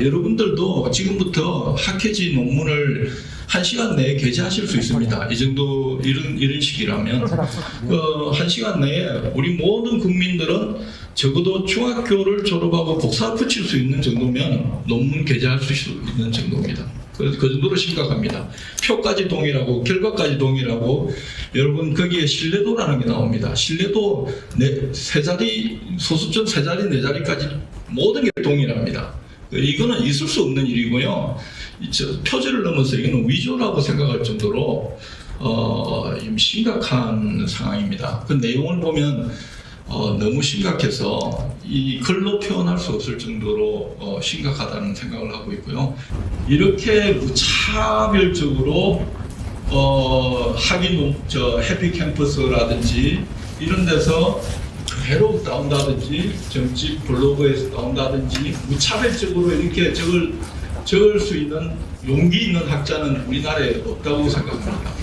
여러분들도 지금부터 학회지 논문을 한 시간 내에 게재하실 수 있습니다. 이 정도 이런 이런 식이라면 어, 한 시간 내에 우리 모든 국민들은 적어도 중학교를 졸업하고 복사 붙일 수 있는 정도면 논문 게재할 수 있는 정도입니다. 그래서 그 정도로 심각합니다. 표까지 동일하고 결과까지 동일하고 여러분 거기에 신뢰도라는 게 나옵니다. 신뢰도 네, 세 자리 소수점 세 자리 네 자리까지 모든 게 동일합니다. 이거는 있을 수 없는 일이고요. 표절을 넘어서 이거는 위조라고 생각할 정도로 어, 좀 심각한 상황입니다. 그 내용을 보면 어, 너무 심각해서 이 글로 표현할 수 없을 정도로 어, 심각하다는 생각을 하고 있고요. 이렇게 무차별적으로 어, 학인 농- 저 해피 캠퍼스라든지 이런 데서 그대로 나온다든지 정치 블로그에서 나온다든지 무차별적으로 이렇게 적을 적을 수 있는 용기 있는 학자는 우리나라에 없다고 생각합니다.